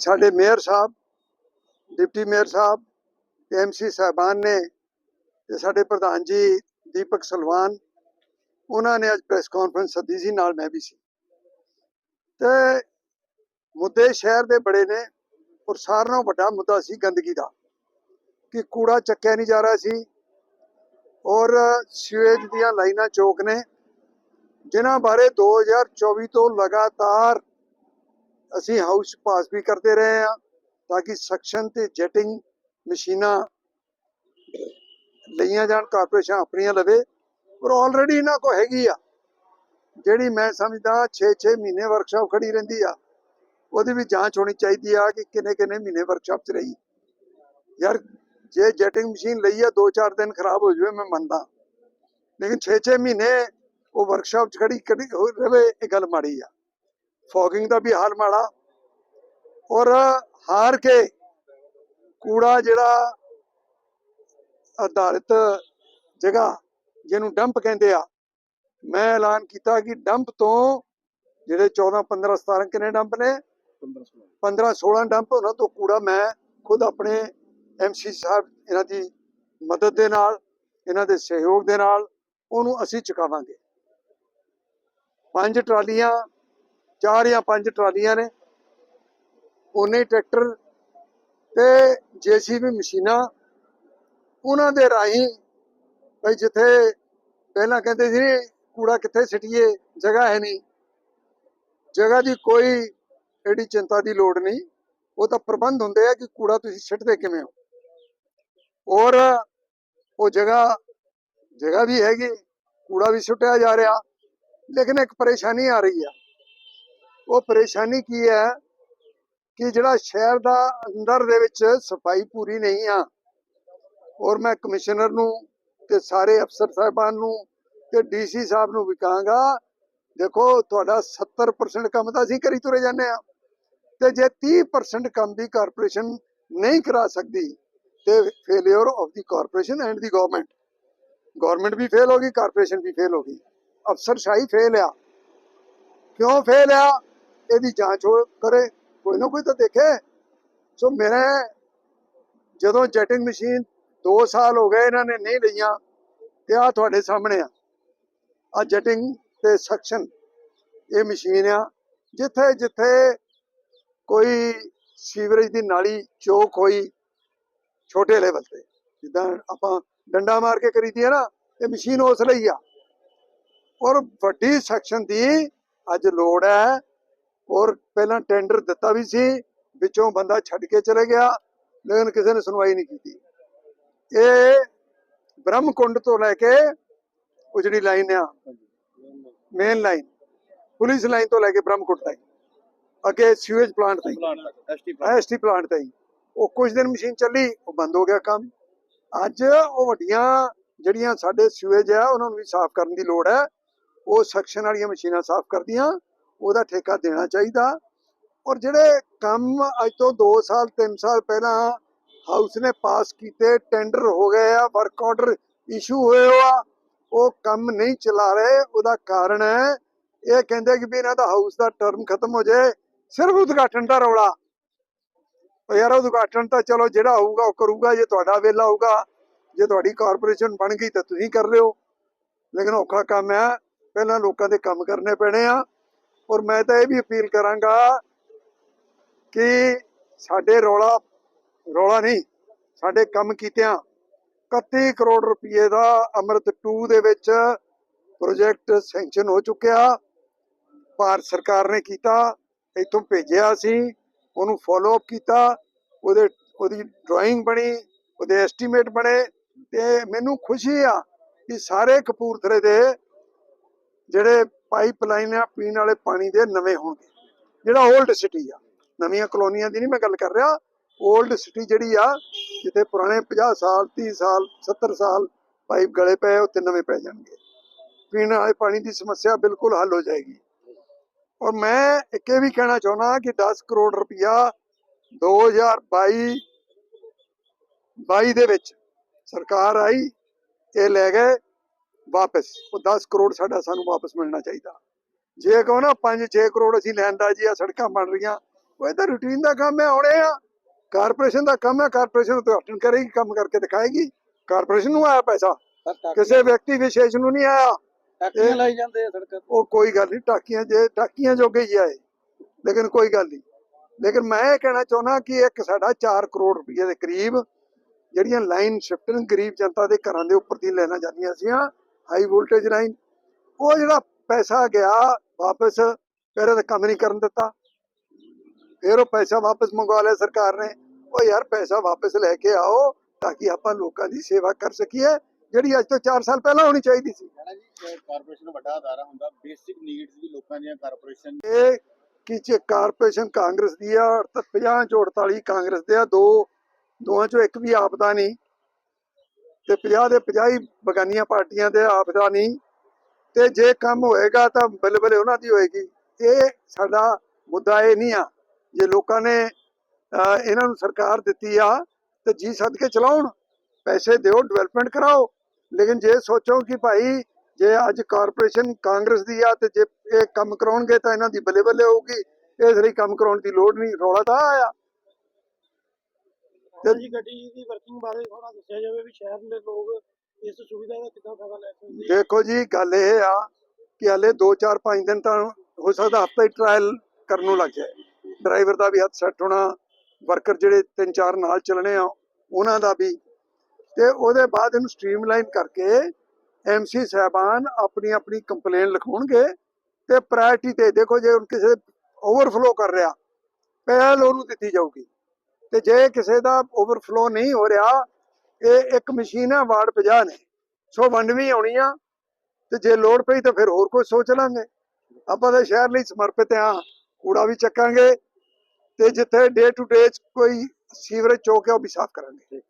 ਸਾਡੇ ਮੇਅਰ ਸਾਹਿਬ, deputy mayor ਸਾਹਿਬ ਐਮਸੀ ਸਾਹਿਬਾਨ ਨੇ ਤੇ ਸਾਡੇ ਪ੍ਰਧਾਨ ਜੀ ਦੀਪਕ ਸਲਵਾਨ, ਉਹਨਾਂ ਨੇ ਅੱਜ ਪ੍ਰੈਸ ਕਾਨਫਰੰਸ ਸੱਦੀ ਸੀ, ਨਾਲ ਮੈਂ ਵੀ ਸੀ। ਤੇ ਮੁੱਦੇ ਸ਼ਹਿਰ ਦੇ ਬੜੇ ਨੇ, ਔਰ ਸਾਰਿਆਂ ਨਾਲੋਂ ਵੱਡਾ ਮੁੱਦਾ ਸੀ ਗੰਦਗੀ ਦਾ, ਕਿ ਕੂੜਾ ਚੱਕਿਆ ਨਹੀਂ ਜਾ ਰਿਹਾ ਸੀ, ਔਰ ਸੀਵੇਜ ਦੀਆਂ ਲਾਈਨਾਂ ਚੌਕ ਨੇ, ਜਿਨ੍ਹਾਂ ਬਾਰੇ 2024 ਤੋਂ ਲਗਾਤਾਰ ਅਸੀਂ ਹਾਊਸ ਪਾਸ ਵੀ ਕਰਦੇ ਰਹੇ ਹਾਂ ਤਾਂ ਕਿ ਸਕਸ਼ਨ ਤੇ ਜੈਟਿੰਗ ਮਸ਼ੀਨਾਂ ਲਈਆਂ ਜਾਣ, ਕਾਰਪੋਰੇਸ਼ਨ ਆਪਣੀਆਂ ਲਵੇ। ਪਰ ਆਲਰੇਡੀ ਇਹਨਾਂ ਕੋ ਹੈਗੀ ਆ। ਜਿਹੜੀ ਮੈਂ ਸਮਝਦਾ 6-6 ਮਹੀਨੇ ਵਰਕਸ਼ਾਪ ਖੜੀ ਰਹਿੰਦੀ ਆ, ਉਹਦੀ ਵੀ ਜਾਂਚ ਹੋਣੀ ਚਾਹੀਦੀ ਆ ਕਿ ਕਿੰਨੇ ਕਿੰਨੇ ਮਹੀਨੇ ਵਰਕਸ਼ਾਪ 'ਚ ਰਹੀ। ਯਾਰ, ਜੇ ਜੈਟਿੰਗ ਮਸ਼ੀਨ ਲਈ ਆ 2-4 ਦਿਨ ਖਰਾਬ ਹੋ ਜਾਵੇ, ਮੈਂ ਮੰਨਦਾ। ਲੇਕਿਨ 6-6 ਮਹੀਨੇ ਉਹ ਵਰਕਸ਼ਾਪ 'ਚ ਖੜੀ ਕੜੀ ਰਵੇ, ਇਹ ਗੱਲ ਮਾੜੀ ਆ। ਫੋਗਿੰਗ ਦਾ ਵੀ ਹਾਲ ਮਾੜਾ। ਔਰ ਹਾਰ ਕੇ ਕੂੜਾ ਜਿਹੜਾ ਆਧਾਰਿਤ ਜਗ੍ਹਾ ਜਿਹਨੂੰ ਡੰਪ ਕਹਿੰਦੇ ਆ ਮੈਂ ਐਲਾਨ ਕੀਤਾ ਕਿ ਡੰਪ ਤੋਂ ਜਿਹੜੇ 14 15 17 ਕਿੰਨੇ ਡੰਪ ਨੇ? 15 16 ਡੰਪ ਉਹਨਾਂ ਤੋਂ ਕੂੜਾ ਮੈਂ ਖੁਦ ਆਪਣੇ ਐਮਸੀ ਸਾਹਿਬ ਇਹਨਾਂ ਦੀ ਮਦਦ ਦੇ ਨਾਲ ਇਹਨਾਂ ਦੇ ਸਹਿਯੋਗ ਦੇ ਨਾਲ ਉਹਨੂੰ ਅਸੀਂ ਚੁਕਾਵਾਂਗੇ। ਪੰਜ ਟਰਾਲੀਆਂ ਚਾਰ ਜਾਂ ਪੰਜ ਟਰਾਲੀਆਂ ਨੇ। ਉਹਨੇ ਟਰੈਕਟਰ ਤੇ ਜੀਸੀਬੀ ਮਸ਼ੀਨਾਂ ਉਹਨਾਂ ਦੇ ਰਾਹੀਂ ਭਈ ਜਿੱਥੇ ਪਹਿਲਾਂ ਕਹਿੰਦੇ ਸੀ, ਕੂੜਾ ਕਿੱਥੇ ਸਿੱਟੀਏ, ਜਗ੍ਹਾ ਹੈ ਨਹੀਂ। ਜਗ੍ਹਾ ਦੀ ਕੋਈ ਐਡੀ ਚਿੰਤਾ ਦੀ ਲੋੜ ਨਹੀਂ। ਉਹ ਤਾਂ ਪ੍ਰਬੰਧ ਹੁੰਦੇ ਆ ਕਿ ਕੂੜਾ ਤੁਸੀਂ ਸਿੱਟਦੇ ਕਿਵੇਂ ਹੋ। ਔਰ ਉਹ ਜਗ੍ਹਾ ਜਗ੍ਹਾ ਵੀ ਹੈਗੀ, ਕੂੜਾ ਵੀ ਸੁੱਟਿਆ ਜਾ ਰਿਹਾ। ਲੇਕਿਨ ਇੱਕ ਪਰੇਸ਼ਾਨੀ ਆ ਰਹੀ ਆ। ਉਹ ਪਰੇਸ਼ਾਨੀ ਕੀ ਹੈ ਕਿ ਜਿਹੜਾ ਸ਼ਹਿਰ ਦਾ ਅੰਦਰ ਦੇ ਵਿੱਚ ਸਫ਼ਾਈ ਪੂਰੀ ਨਹੀਂ ਆ। ਔਰ ਮੈਂ ਕਮਿਸ਼ਨਰ ਨੂੰ ਤੇ ਸਾਰੇ ਅਫਸਰ ਸਾਹਿਬਾਨ ਨੂੰ ਤੇ ਡੀਸੀ ਸਾਹਿਬ ਨੂੰ ਵੀ ਕਹਾਂਗਾ, ਦੇਖੋ ਤੁਹਾਡਾ 70% ਕੰਮ ਤਾਂ ਅਸੀਂ ਕਰੀ ਤੁਰੇ ਜਾਂਦੇ ਆ ਤੇ ਜੇ 30% ਕੰਮ ਵੀ ਕਾਰਪੋਰੇਸ਼ਨ ਨਹੀਂ ਕਰਾ ਸਕਦੀ ਤੇ failure of the corporation and the government government we fail ਹੋ ਗਈ ਕਾਰਪੋਰੇਸ਼ਨ ਵੀ ਫੇਲ ਹੋ ਗਈ। ਅਫਸਰਸ਼ਾਹੀ ਫੇਲ ਆ। ਕਿਉਂ ਫੇਲ ਆ? ਇਹਦੀ ਜਾਂਚ ਹੋ ਕਰੇ, ਕੋਈ ਨਾ ਕੋਈ ਤਾਂ ਦੇਖੇ। ਸੋ ਮੇਰੇ ਜਦੋਂ ਜੈਟਿੰਗ ਮਸ਼ੀਨ 2 ਸਾਲ ਹੋ ਗਏ ਇਹਨਾਂ ਨੇ ਨਹੀਂ ਲਈਆਂ, ਤੇ ਆ ਤੁਹਾਡੇ ਸਾਹਮਣੇ ਆ। ਆ ਜੈਟਿੰਗ ਤੇ ਸਕਸ਼ਨ ਇਹ ਮਸ਼ੀਨ ਆ। ਜਿੱਥੇ ਜਿੱਥੇ ਕੋਈ ਸੀਵਰੇਜ ਦੀ ਨਾਲੀ ਚੋਕ ਹੋਈ ਛੋਟੇ ਲੈਵਲ ਤੇ, ਜਿੱਦਾਂ ਆਪਾਂ ਡੰਡਾ ਮਾਰ ਕੇ ਕਰੀਦੀ ਹੈ ਨਾ, ਇਹ ਮਸ਼ੀਨ ਉਸ ਲਈ ਆ। ਔਰ ਵੱਡੀ ਸੈਕਸ਼ਨ ਦੀ ਅੱਜ ਲੋੜ ਹੈ ਔਰ ਪਹਿਲਾਂ ਟੈਂਡਰ ਦਿੱਤਾ ਵੀ ਸੀ ਵਿੱਚੋਂ ਬੰਦਾ ਛੱਡ ਕੇ ਚਲੇ ਗਿਆ ਲੇਕਿਨ ਕਿਸੇ ਨੇ ਸੁਣਵਾਈ ਨਹੀਂ ਕੀਤੀ। ਇਹ ਬ੍ਰਹਮਕੁੰਡ ਤੋਂ ਲੈ ਕੇ ਉਹ ਜਿਹੜੀ ਲਾਈਨ ਆ ਮੇਨ ਲਾਈਨ ਪੁਲਿਸ ਲਾਈਨ ਤੋਂ ਲੈ ਕੇ ਬ੍ਰਹਮਕੁੰਡ ਤੱਕ ਅੱਗੇ ਸੀਵੇਜ ਪਲਾਂਟ ਤੱਕ ਐਸਟੀ ਪਲਾਂਟ ਤਾਈ। ਉਹ ਕੁਝ ਦਿਨ ਮਸ਼ੀਨ ਚੱਲੀ ਉਹ ਬੰਦ ਹੋ ਗਿਆ ਕੰਮ। ਅੱਜ ਉਹ ਵੱਡੀਆਂ ਜਿਹੜੀਆਂ ਸਾਡੇ ਸੀਵੇਜ ਆ ਉਹਨਾਂ ਨੂੰ ਵੀ ਸਾਫ਼ ਕਰਨ ਦੀ ਲੋੜ ਹੈ। ਉਹ ਸੈਕਸ਼ਨ ਵਾਲੀਆਂ ਮਸ਼ੀਨਾਂ ਸਾਫ਼ ਕਰਦੀਆਂ। ਉਹਦਾ ਠੇਕਾ ਦੇਣਾ ਚਾਹੀਦਾ। ਔਰ ਜਿਹੜੇ ਕੰਮ ਅੱਜ ਤੋਂ 2 ਸਾਲ 3 ਸਾਲ ਪਹਿਲਾਂ ਹਾਊਸ ਨੇ ਪਾਸ ਕੀਤੇ ਟੈਂਡਰ ਹੋ ਗਏ ਆ ਵਰਕ ਆਰਡਰ ਇਸ਼ੂ ਹੋਏ ਆ, ਉਹ ਕੰਮ ਨਹੀਂ ਚਲਾ ਰਹੇ। ਉਹਦਾ ਕਾਰਨ ਹੈ, ਇਹ ਕਹਿੰਦੇ ਕਿ ਵੀ ਇਹਨਾਂ ਦਾ ਹਾਊਸ ਦਾ ਟਰਮ ਖਤਮ ਹੋ ਜਾਏ, ਸਿਰਫ ਉਦਘਾਟਨ ਦਾ ਰੌਲਾ। ਯਾਰ ਉਦਘਾਟਨ ਤਾਂ ਚਲੋ ਜਿਹੜਾ ਹੋਊਗਾ ਉਹ ਕਰੂਗਾ, ਜੇ ਤੁਹਾਡਾ ਵੇਲਾ ਹੋਊਗਾ, ਜੇ ਤੁਹਾਡੀ ਕਾਰਪੋਰੇਸ਼ਨ ਬਣ ਗਈ ਤਾਂ ਤੁਸੀਂ ਕਰ ਲਿਓ। ਲੇਕਿਨ ਔਖਾ ਕੰਮ ਹੈ, ਪਹਿਲਾਂ ਲੋਕਾਂ ਦੇ ਕੰਮ ਕਰਨੇ ਪੈਣੇ ਆ। ਔਰ ਮੈਂ ਤਾਂ ਇਹ ਵੀ ਅਪੀਲ ਕਰਾਂਗਾ ਕਿ ਸਾਡੇ ਰੌਲਾ ਰੌਲਾ ਨਹੀਂ, ਸਾਡੇ ਕੰਮ ਕੀਤਿਆਂ 31 ਕਰੋੜ ਰੁਪਏ ਦਾ ਅੰਮ੍ਰਿਤ 2 ਦੇ ਵਿੱਚ ਪ੍ਰੋਜੈਕਟ ਸੈਂਕਸ਼ਨ ਹੋ ਚੁੱਕਿਆ। ਭਾਰਤ ਸਰਕਾਰ ਨੇ ਕੀਤਾ, ਇੱਥੋਂ ਭੇਜਿਆ ਸੀ, ਉਹਨੂੰ ਫਾਲੋ ਅਪ ਕੀਤਾ, ਉਹਦੇ, ਉਹਦੀ ਡਰਾਇੰਗ ਬਣੀ, ਉਹਦੇ ਐਸਟੀਮੇਟ ਬਣੇ ਤੇ ਮੈਨੂੰ ਖੁਸ਼ੀ ਆ ਕਿ ਸਾਰੇ ਕਪੂਰਥਲੇ ਦੇ ਜਿਹੜੇ ਪਾਈਪਲਾਈਨ ਆ, ਪੀਣ ਵਾਲੇ ਪਾਣੀ ਦੇ ਨਵੇਂ ਹੋਣਗੇ। ਜਿਹੜਾ 올ਡ ਸਿਟੀ ਆ, ਨਵੀਆਂ ਕਲੋਨੀਆਂ ਦੀ ਨਹੀਂ ਮੈਂ ਗੱਲ ਕਰ ਰਿਹਾ 올ਡ ਸਿਟੀ ਜਿਹੜੀ ਆ, ਜਿੱਥੇ ਪੁਰਾਣੇ 50 ਸਾਲ 30 ਸਾਲ 70 ਸਾਲ ਪਾਈਪ ਗਲੇ ਪਏ, ਉੱਥੇ ਨਵੇਂ ਪੈ ਜਾਣਗੇ। ਪੀਣ ਵਾਲੇ ਪਾਣੀ ਦੀ ਸਮੱਸਿਆ ਬਿਲਕੁਲ ਹੱਲ ਹੋ ਜਾਏਗੀ। ਔਰ ਮੈਂ ਇੱਕ ਇਹ ਵੀ ਕਹਿਣਾ ਚਾਹੁੰਦਾ ਕਿ 10 ਕਰੋੜ ਰੁਪਇਆ 2022 22 ਦੇ ਵਿੱਚ ਸਰਕਾਰ ਆਈ, ਇਹ ਲੈ ਗਏ। ਵਾਪਸ ਉਹ 10 ਕਰੋੜ ਸਾਡਾ ਸਾਨੂੰ ਵਾਪਸ ਮਿਲਣਾ ਚਾਹੀਦਾ। ਜੇ ਕਹੋ ਨਾ 5-6 ਕਰੋੜ ਅਸੀਂ ਲੈਂਦਾ ਜੀ ਆ ਸੜਕਾਂ ਬਣ ਰਹੀਆਂ ਉਹ ਇਹ ਤਾਂ ਰੂਟੀਨ ਦਾ ਕੰਮ ਹੈ ਆਉਣੇ ਆ। ਕਾਰਪੋਰੇਸ਼ਨ ਦਾ ਕੰਮ ਹੈ ਕਾਰਪੋਰੇਸ਼ਨ ਉਦਘਾਟਨ ਕਰੇਗੀ ਕੰਮ ਕਰਕੇ ਦਿਖਾਏਗੀ। ਕਾਰਪੋਰੇਸ਼ਨ ਨੂੰ ਆਇਆ ਪੈਸਾ। ਕਿਸੇ ਵਿਅਕਤੀ ਵਿਸ਼ੇਸ਼ ਨੂੰ ਨਹੀਂ ਆਇਆ। ਟਾਕੀਆਂ ਲਾਈ ਜਾਂਦੇ ਆ ਸੜਕਾਂ ਤੇ। ਉਹ ਕੋਈ ਗੱਲ ਨਹੀਂ ਟਾਕੀਆਂ ਜੇ ਟਾਕੀਆਂ ਜੋਗੇ ਹੀ ਆਏ। ਲੇਕਿਨ ਕੋਈ ਗੱਲ ਨਹੀਂ। ਲੇਕਿਨ ਮੈਂ ਇਹ ਕਹਿਣਾ ਚਾਹੁੰਦਾ ਕਿ ਇੱਕ ਸਾਡਾ 4 ਕਰੋੜ ਰੁਪਏ ਦੇ ਕਰੀਬ ਜਿਹੜੀਆਂ ਲਾਈਨ ਸ਼ਿਫਟਿੰਗ ਗਰੀਬ ਜਨਤਾ ਦੇ ਘਰਾਂ ਦੇ ਉੱਪਰ ਦੀ ਲੈਣਾ ਜਾਂਦੀਆਂ ਸੀ ਹਾਈ ਵੋਲਟੇਜ ਲਾਈਨ ਉਹ ਜਿਹੜਾ ਪੈਸਾ ਗਿਆ ਵਾਪਸ ਫਿਰ ਇਹਦਾ ਕੰਮ ਨਹੀਂ ਕਰਨ ਦਿੱਤਾ। ਫਿਰ ਉਹ ਪੈਸਾ ਵਾਪਸ ਮੰਗਵਾ ਲਿਆ ਸਰਕਾਰ ਨੇ ਉਹ ਯਾਰ ਪੈਸਾ ਵਾਪਸ ਲੈ ਕੇ ਆਓ ਤਾਂ ਕਿ ਆਪਾਂ ਲੋਕਾਂ ਦੀ ਸੇਵਾ ਕਰ ਸਕੀਏ ਜਿਹੜੀ ਅੱਜ ਤੋਂ 4 ਸਾਲ ਪਹਿਲਾਂ ਹੋਣੀ ਚਾਹੀਦੀ ਸੀ। ਕਾਰਪੋਰੇਸ਼ਨ ਵੱਡਾ ਅਦਾਰਾ ਹੁੰਦਾ ਬੇਸਿਕ ਨੀਡਸ ਵੀ ਲੋਕਾਂ ਦੀਆਂ ਕਾਰਪੋਰੇਸ਼ਨ ਇਹ ਕਿ ਜੇ ਕਾਰਪੋਰੇਸ਼ਨ ਕਾਂਗਰਸ ਦੀ ਆ ਤਾਂ 50 ਚੋਂ 48 ਕਾਂਗਰਸ ਦੇ ਆ ਦੋ ਦੋਵਾਂ ਚੋਂ ਇੱਕ ਵੀ ਆਪਦਾ ਨਹੀਂ। ਤੇ 50 ਦੇ 50 ਹੀ ਬਗਾਨੀਆਂ ਪਾਰਟੀਆਂ ਦੇ ਆਪਦਾ ਨਹੀਂ। ਤੇ ਜੇ ਕੰਮ ਹੋਏਗਾ ਤਾਂ ਬੱਲੇ ਬੱਲੇ ਉਹਨਾਂ ਦੀ ਹੋਏਗੀ। ਇਹ ਸਾਡਾ ਮੁੱਦਾ ਇਹ ਨਹੀਂ ਆ ਜੇ ਲੋਕਾਂ ਨੇ ਇਹਨਾਂ ਨੂੰ ਸਰਕਾਰ ਦਿੱਤੀ ਆ ਤੇ ਜੀ ਸੱਦ ਕੇ ਚਲਾਉਣ। ਪੈਸੇ ਦਿਓ ਡਿਵੈਲਪਮੈਂਟ ਕਰਾਓ। ਲੇਕਿਨ ਜੇ ਸੋਚੋ ਕਿ ਭਾਈ ਜੇ ਅੱਜ ਕਾਰਪੋਰੇਸ਼ਨ ਕਾਂਗਰਸ ਦੀ ਆ ਤੇ ਜੇ ਇਹ ਕੰਮ ਕਰਾਉਣਗੇ ਤਾਂ ਇਹਨਾਂ ਦੀ ਬੱਲੇ ਬੱਲੇ ਹੋਊਗੀ। ਇਸ ਲਈ ਕੰਮ ਕਰਾਉਣ ਦੀ ਲੋੜ ਨਹੀਂ, ਰੌਲਾ ਤਾਂ ਆਇਆ। ਤੇ ਜੀ ਗੱਡੀ ਦੀ ਵਰਕਿੰਗ ਬਾਰੇ ਥੋੜਾ ਦੱਸਿਆ ਜਾਵੇ ਵੀ ਸ਼ਹਿਰ ਦੇ ਲੋਕ ਇਸ ਸੁਵਿਧਾ ਦਾ ਕਿੱਦਾਂ ਫਾਇਦਾ ਲੈ ਸਕਦੇ ਆ ਦੇਖੋ ਜੀ ਗੱਲ ਇਹ ਆ ਕਿ ਹਲੇ 2 4 5 ਦਿਨ ਤਾਂ ਹੋ ਸਕਦਾ ਹਫਤਾ ਹੀ ਟ੍ਰਾਇਲ ਕਰਨ ਨੂੰ ਲੱਗ ਜਾਏ। ਡਰਾਈਵਰ ਦਾ ਵੀ ਹੱਥ ਸੈੱਟ ਹੋਣਾ ਵਰਕਰ ਜਿਹੜੇ ਤਿੰਨ ਚਾਰ ਨਾਲ ਚੱਲਣੇ ਆ ਉਹਨਾਂ ਦਾ ਵੀ। ਤੇ ਉਹਦੇ ਬਾਅਦ ਇਹਨੂੰ ਸਟ੍ਰੀਮਲਾਈਨ ਕਰਕੇ ਐਮਸੀ ਸਾਹਿਬਾਨ ਆਪਣੀ ਆਪਣੀ ਕੰਪਲੇਨ ਲਿਖਾਉਣਗੇ ਤੇ ਪ੍ਰਾਇੋਰਟੀ ਤੇ ਦੇਖੋ ਜੇ ਹੁਣ ਕਿਸੇ ਓਵਰਫਲੋ ਕਰ ਰਿਹਾ ਪਹਿਲ ਉਹਨੂੰ ਦਿੱਤੀ ਜਾਊਗੀ। ਤੇ ਜੇ ਕਿਸੇ ਦਾ ਓਵਰਫਲੋ ਨਹੀਂ ਹੋ ਰਿਹਾ, ਇਹ ਇੱਕ ਮਸ਼ੀਨ ਹੈ ਵਾਰਡ 50 ਨੇ। ਸੋ ਵੰਡ ਵੀ ਆਉਣੀ ਆ, ਤੇ ਜੇ ਲੋੜ ਪਈ ਤਾਂ ਫਿਰ ਹੋਰ ਕੋਈ ਸੋਚ ਲਾਂਗੇ। ਆਪਾਂ ਤਾਂ ਸ਼ਹਿਰ ਲਈ ਸਮਰਪਿਤ ਆ, ਕੂੜਾ ਵੀ ਚੱਕਾਂਗੇ, ਤੇ ਜਿੱਥੇ ਡੇ ਟੂ ਡੇ ਕੋਈ ਸੀਵਰੇਜ ਚੌਕ ਹੈ ਉਹ ਵੀ ਸਾਫ਼ ਕਰਾਂਗੇ।